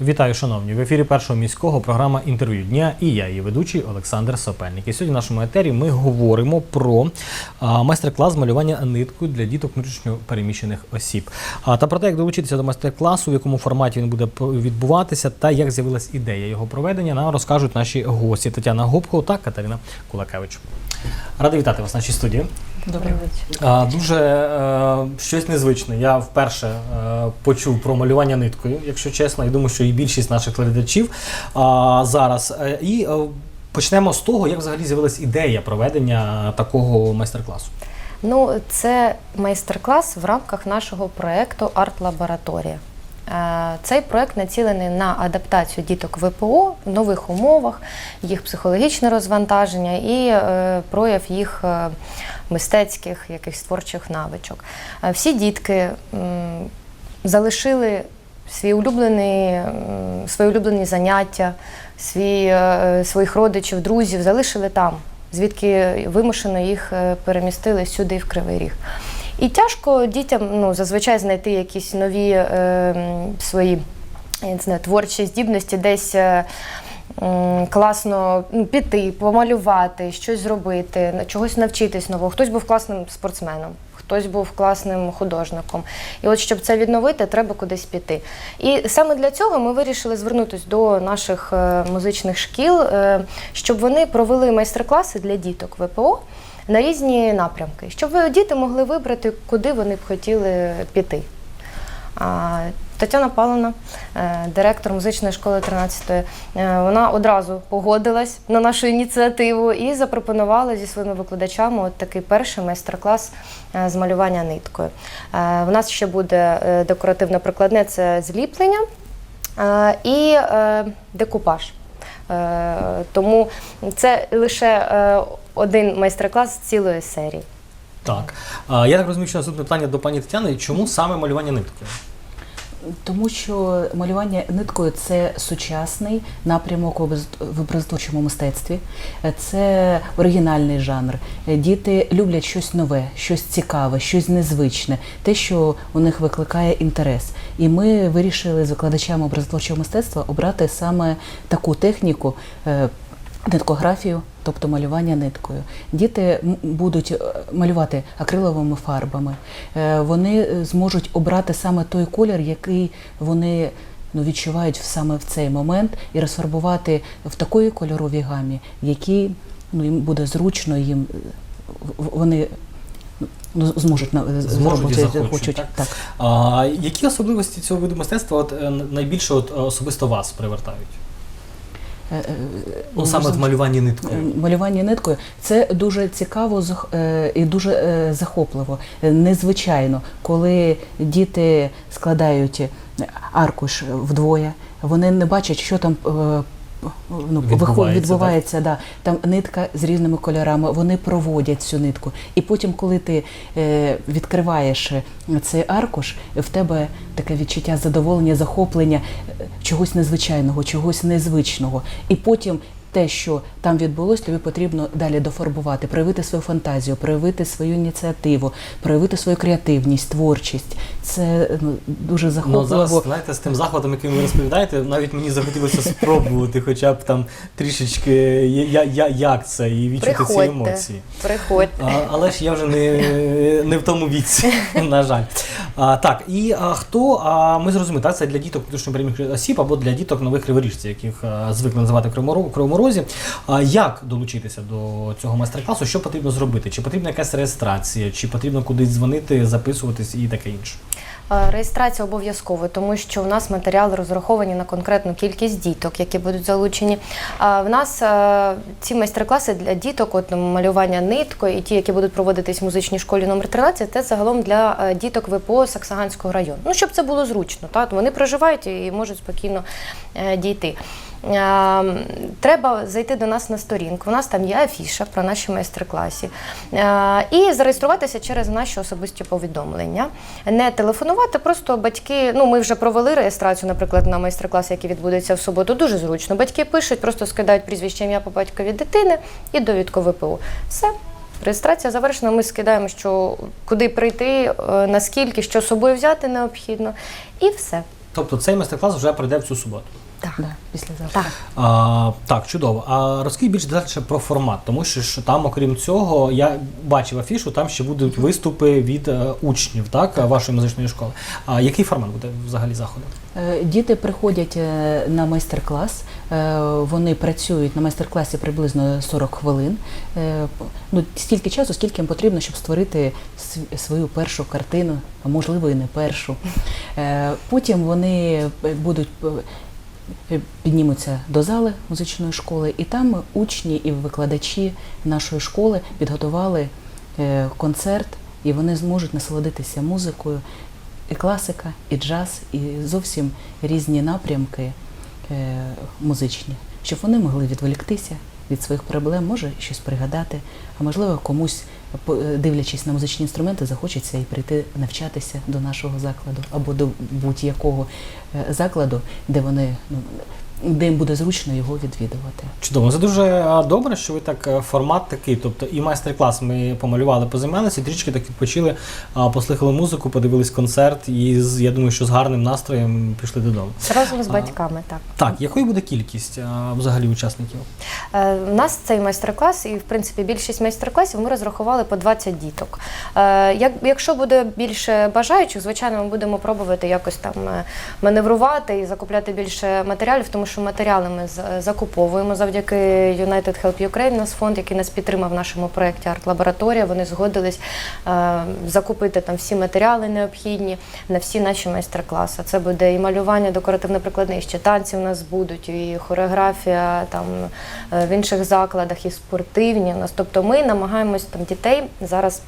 Вітаю, шановні! В ефірі першого міського програма інтерв'ю дня і я, її ведучий Олександр Сопельник. І сьогодні в нашому етері ми говоримо про майстер-клас малювання ниткою для діток внутрішньо переміщених осіб. А, та про те, як долучитися до майстер-класу, в якому форматі він буде відбуватися, та як з'явилась ідея його проведення, нам розкажуть наші гості Тетяна Гопко та Катерина Кулакевич. Радий вітати вас в нашій студії. Добрий вечір. А, дуже е, щось незвичне. Я вперше е, почув про малювання ниткою, якщо чесно, і думаю, що і більшість наших глядачів а, зараз. Е, і е, почнемо з того, як взагалі з'явилась ідея проведення такого майстер-класу. Ну, це майстер-клас в рамках нашого проєкту Арт-лабораторія. Цей проєкт націлений на адаптацію діток ВПО в нових умовах, їх психологічне розвантаження і е, прояв їх е, мистецьких якихось творчих навичок. Е, Всі дітки залишили свій улюблений, свої улюблені заняття, свій, своїх родичів, друзів залишили там, звідки вимушено їх перемістили сюди, в Кривий Ріг. І тяжко дітям ну, зазвичай знайти якісь нові е, свої я не знаю, творчі здібності, десь е, класно ну, піти, помалювати, щось зробити, чогось навчитись нового. Хтось був класним спортсменом. Хтось був класним художником. І от щоб це відновити, треба кудись піти. І саме для цього ми вирішили звернутися до наших е, музичних шкіл, е, щоб вони провели майстер-класи для діток ВПО на різні напрямки, щоб діти могли вибрати, куди вони б хотіли піти. Тетяна Павловна, е, директор музичної школи 13-ї, е, вона одразу погодилась на нашу ініціативу і запропонувала зі своїми викладачами от такий перший майстер-клас е, з малювання ниткою. В нас ще буде декоративне прикладне це зліплення і декупаж. Е, Тому це лише е, один майстер-клас цілої серії. Так. Я так розумію, що наступне питання до пані Тетяни. Чому саме малювання ниткою? Тому що малювання ниткою це сучасний напрямок в образ- образотворчому мистецтві, Е, це оригінальний жанр. Е, Діти люблять щось нове, щось цікаве, щось незвичне, те, що у них викликає інтерес. І ми вирішили з викладачами образотворчого мистецтва обрати саме таку техніку. Ниткографію, тобто малювання ниткою. Діти будуть е, малювати акриловими фарбами. Е, Вони е, зможуть обрати саме той колір, який вони ну, відчувають саме в цей момент, і розфарбувати в такої кольоровій гамі, які ну, їм буде зручно, їм вони ну, зможуть на- Зможуть захочуть, так? так. А, які особливості цього виду мистецтва от, найбільше от, особисто вас привертають? Ну, саме в малюванні ниткою. Малювання ниткою це дуже цікаво е, і дуже е, захопливо. Е, Незвичайно, коли діти складають аркуш вдвоє, вони не бачать, що там. Ну, Відбувається, відбувається, да. там нитка з різними кольорами, вони проводять цю нитку. І потім, коли ти е, відкриваєш цей аркуш, в тебе таке відчуття задоволення, захоплення е, чогось незвичайного, чогось незвичного. І потім те, що там відбулось, тобі потрібно далі дофарбувати, проявити свою фантазію, проявити свою ініціативу, проявити свою креативність, творчість. Це ну, дуже Ну, зараз, знаєте, з тим захватом, яким ви розповідаєте, навіть мені захотілося спробувати хоча б там трішечки, я, я, як це, і відчути ці емоції. приходьте. А, але ж я вже не, не в тому віці, на жаль. А, так, і а, хто, а, ми зрозуміли, так, це для діток переміщених осіб або для діток нових криворіжців, яких а, звикли називати Кривоморозі. А, як долучитися до цього майстер-класу? Що потрібно зробити? Чи потрібна якась реєстрація, чи потрібно кудись дзвонити, записуватись і таке інше? Е, Реєстрація обов'язкова, тому що у нас матеріали розраховані на конкретну кількість діток, які будуть залучені. А в нас е, ці майстер-класи для діток, от малювання ниткою, і ті, які будуть проводитись в музичній школі номер 13, це загалом для е, діток ВПО Саксаганського району. Ну, щоб це було зручно. Так? Вони проживають і можуть спокійно е, дійти. Е, Треба зайти до нас на сторінку. У нас там є афіша про наші майстер-класи. Е, І зареєструватися через наші особисті повідомлення. Не телефонувати, просто батьки. Ну, ми вже провели реєстрацію, наприклад, на майстер-клас, який відбудеться в суботу. Дуже зручно. Батьки пишуть, просто скидають прізвище ім'я по батькові дитини і довідку ВПУ. Все. Реєстрація завершена. Ми скидаємо, що куди прийти, е, наскільки, що з собою взяти необхідно, і все. Тобто цей майстер-клас вже пройде в цю суботу. Так. Да, післязавтра. Так. А, так, чудово. А розкажіть більш детальніше про формат, тому що ж там, окрім цього, я бачив афішу, там ще будуть виступи від е, учнів, так, вашої музичної школи. А який формат буде взагалі заходу? Е, Діти приходять е, на майстер-клас. е, Вони працюють на майстер-класі приблизно 40 хвилин. Е, Ну, стільки часу, скільки їм потрібно, щоб створити св- свою першу картину, а можливо і не першу. Е, Потім вони будуть е, піднімуться до зали музичної школи, і там учні і викладачі нашої школи підготували е, концерт, і вони зможуть насолодитися музикою. І класика, і джаз, і зовсім різні напрямки е, музичні, щоб вони могли відволіктися від своїх проблем, може щось пригадати, а можливо комусь, е, дивлячись на музичні інструменти, захочеться і прийти навчатися до нашого закладу або до будь-якого е, закладу, де вони ну, де їм буде зручно його відвідувати. Чудово, це дуже добре, що ви так е, формат такий. Тобто і майстер-клас ми помалювали, позаймалися, трішки так відпочили, послухали музику, подивились концерт, і з- я думаю, що з гарним настроєм пішли додому. Разом з А. батьками, так. Так, якою буде кількість а, взагалі учасників? Е, У нас цей майстер-клас, і в принципі більшість майстер-класів ми розрахували по 20 діток. Е, Як, якщо буде більше бажаючих, звичайно, ми будемо пробувати якось там е, маневрувати і закупляти більше матеріалів, тому що матеріали ми закуповуємо завдяки United Help Ukraine, нас фонд, який нас підтримав в нашому проєкті Арт-лабораторія. Вони згодились е, закупити там всі матеріали необхідні на всі наші майстер-класи. Це буде і малювання декоративно-прикладне, ще танці у нас будуть, і хореографія там е, в інших закладах, і спортивні у нас. Тобто ми намагаємось там дітей зараз.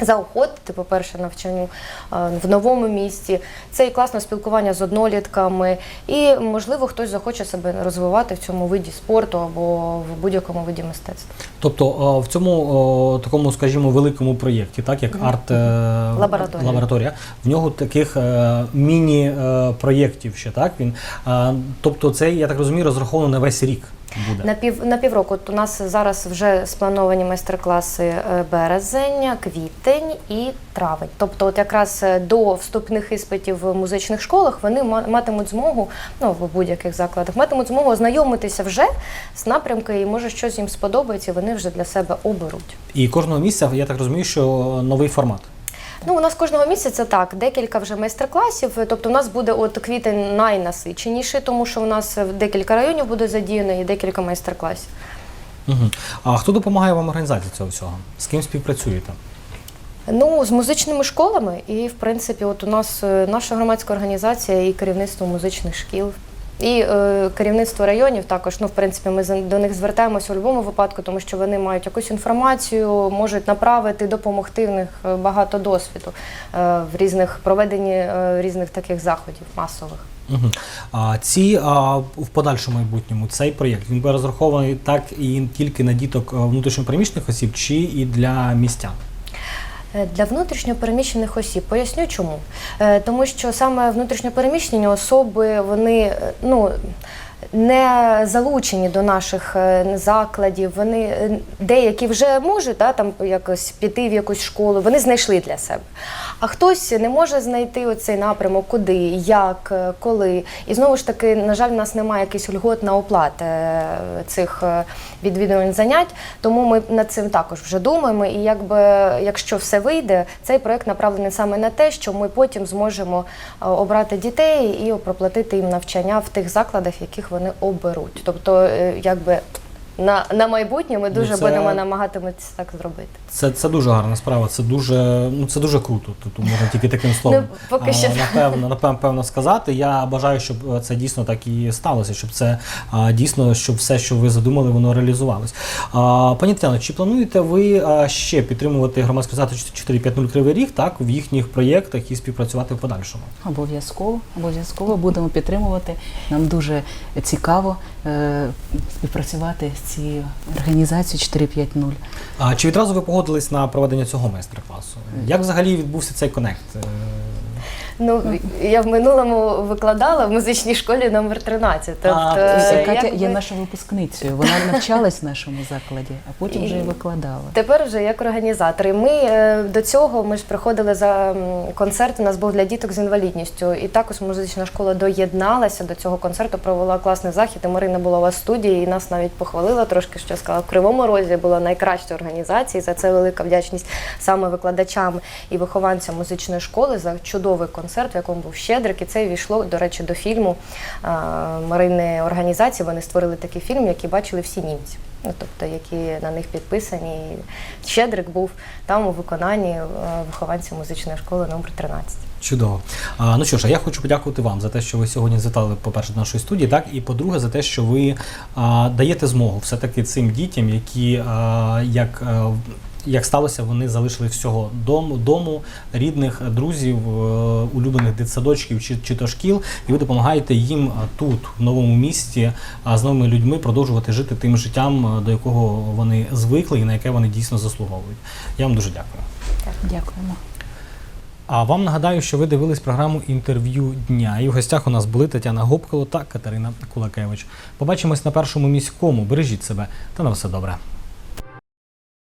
Заохотити, по-перше, навчанню е, в новому місті. Це і класне спілкування з однолітками, і можливо хтось захоче себе розвивати в цьому виді спорту або в будь-якому виді мистецтва. Тобто в цьому такому, скажімо, великому проєкті, так як арт е, Лабораторія. лабораторія, в нього таких е, міні-проєктів ще так він. Е, тобто, це я так розумію, розраховано на весь рік буде. На пів на півроку От у нас зараз вже сплановані майстер-класи е, березень, квітень і травень. Тобто, от якраз е, до вступних іспитів в музичних школах вони ма- матимуть змогу, ну в будь-яких закладах, матимуть змогу ознайомитися вже з напрямки, і може щось їм сподобається, вони вже для себе оберуть. І кожного місця, я так розумію, що новий формат. Ну, у нас кожного місяця так, декілька вже майстер-класів. Тобто, у нас буде от квітень найнасиченіший, тому що у нас декілька районів буде задіяно і декілька майстер-класів. Угу. А хто допомагає вам в організації цього всього? З ким співпрацюєте? Ну, з музичними школами, і в принципі, от у нас е, наша громадська організація і керівництво музичних шкіл. І е, керівництво районів також, ну в принципі, ми до них звертаємося у будь-якому випадку, тому що вони мають якусь інформацію, можуть направити, допомогти в них е, багато досвіду е, в різних проведенні е, різних таких заходів масових. Угу. А ці а, в подальшому майбутньому цей проєкт він буде розрахований так і тільки на діток е, внутрішньопереміщених осіб, чи і для містян? Е, Для внутрішньопереміщених осіб поясню чому. Е, Тому що саме внутрішньопереміщені особи вони е, ну. Не залучені до наших закладів, вони деякі вже можуть да, там якось піти в якусь школу, вони знайшли для себе. А хтось не може знайти оцей напрямок, куди, як, е, коли. І знову ж таки, на жаль, у нас немає якихось льгот на оплати е, цих е, відвідувань занять, тому ми над цим також вже думаємо. І якби якщо все вийде, цей проект направлений саме на те, що ми потім зможемо обрати дітей і проплатити їм навчання в тих закладах, яких вони оберуть. Тобто, якби на, на майбутнє ми дуже це- будемо намагатися так зробити. Це, це дуже гарна справа, це дуже, ну, це дуже круто. Тут можна тільки таким словом Ну, поки а, що. напевно, напевно, певно сказати. Я бажаю, щоб е, це дійсно так і сталося, щоб це а, дійсно, щоб все, що ви задумали, воно реалізувалось. А, пані Тетяно, чи плануєте ви а, ще підтримувати громадську організацію 450 Кривий Ріг так в їхніх проєктах і співпрацювати в подальшому? Обов'язково, обов'язково будемо підтримувати. Нам дуже цікаво е, співпрацювати з цією організацією 450. А чи відразу ви погодились на проведення цього майстер-класу? Як взагалі відбувся цей конект? Е, Ну, я в минулому викладала в музичній школі номер 13. Тобто, А, Е, якби- є нашою випускницею. Вона навчалась в нашому закладі, а потім вже і викладала. Тепер вже як організатори. Ми е, до цього ми ж приходили за концерт. У нас був для діток з інвалідністю, і також музична школа доєдналася до цього концерту, провела класний захід. І Марина була у вас в студії, і нас навіть похвалила трошки, що сказала в Кривому Розі була найкраща організація. І за це велика вдячність саме викладачам і вихованцям музичної школи за чудовий концерт, в якому був щедрик. І це війшло, до речі, до фільму а, Марини організації. Вони створили такий фільм, який бачили всі німці. Ну, тобто, які на них підписані. Щедрик був там у виконанні е, вихованців музичної школи номер 13. Чудово. А, ну що ж, а я хочу подякувати вам за те, що ви сьогодні завітали, по-перше, до нашої студії, так і по-друге, за те, що ви а, даєте змогу все-таки цим дітям, які а, як. а, як сталося, вони залишили всього дому, дому рідних, друзів, е, улюблених дитсадочків чи, чи то шкіл, і ви допомагаєте їм тут, в новому місті, а, з новими людьми продовжувати жити тим життям, до якого вони звикли і на яке вони дійсно заслуговують. Я вам дуже дякую. Дякуємо. А вам нагадаю, що ви дивились програму інтерв'ю дня. І в гостях у нас були Тетяна Гопкало та Катерина Кулакевич. Побачимось на першому міському. Бережіть себе та на все добре.